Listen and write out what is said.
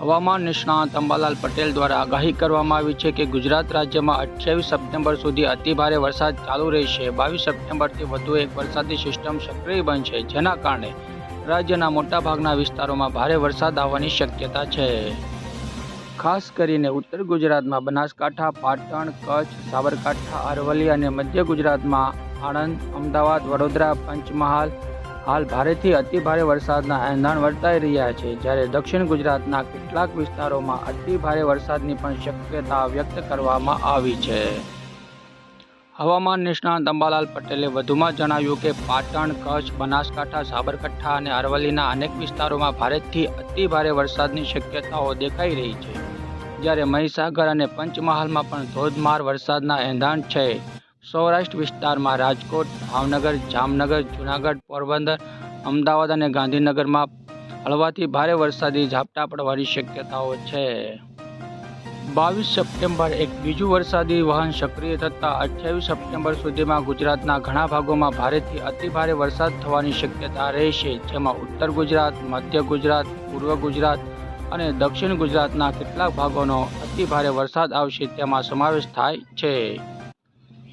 હવામાન નિષ્ણાત અંબાલાલ પટેલ દ્વારા આગાહી કરવામાં આવી છે કે ગુજરાત રાજ્યમાં અઠ્યાવીસ સપ્ટેમ્બર સુધી અતિભારે વરસાદ ચાલુ રહેશે. બાવીસ સપ્ટેમ્બરથી વધુ એક વરસાદી સિસ્ટમ સક્રિય બનશે, જેના કારણે રાજ્યના મોટાભાગના વિસ્તારોમાં ભારે વરસાદ આવવાની શક્યતા છે. ખાસ કરીને ઉત્તર ગુજરાતમાં બનાસકાંઠા, પાટણ, કચ્છ, સાબરકાંઠા, અરવલ્લી અને મધ્ય ગુજરાતમાં આણંદ, અમદાવાદ, વડોદરા, પંચમહાલ હાલ ભારેથી અતિભારે વરસાદના એંધાણ વર્તાઈ રહ્યા છે. જ્યારે દક્ષિણ ગુજરાતના કેટલાક વિસ્તારોમાં અતિભારે વરસાદની પણ શક્યતા વ્યક્ત કરવામાં આવી છે. હવામાન નિષ્ણાંત અંબાલાલ પટેલે વધુમાં જણાવ્યું કે, પાટણ, કચ્છ, બનાસકાંઠા, સાબરકાંઠા અને અરવલ્લીના અનેક વિસ્તારોમાં ભારેથી અતિભારે વરસાદની શક્યતાઓ દેખાઈ રહી છે. જ્યારે મહીસાગર અને પંચમહાલમાં પણ ધોધમાર વરસાદના એંધાણ છે. સૌરાષ્ટ્ર વિસ્તારમાં રાજકોટ, ભાવનગર, જામનગર, જૂનાગઢ, પોરબંદર, અમદાવાદ અને ગાંધીનગરમાં હળવાથી ભારે વરસાદી ઝાપટા પડવાની શક્યતાઓ છે. બાવીસ સપ્ટેમ્બર એક બીજું વરસાદી વહન સક્રિય થતાં અઠ્યાવીસ સપ્ટેમ્બર સુધીમાં ગુજરાતના ઘણા ભાગોમાં ભારેથી અતિભારે વરસાદ થવાની શક્યતા રહેશે, જેમાં ઉત્તર ગુજરાત, મધ્ય ગુજરાત, પૂર્વ ગુજરાત અને દક્ષિણ ગુજરાતના કેટલાક ભાગોનો અતિભારે વરસાદ આવશે તેમાં સમાવેશ થાય છે.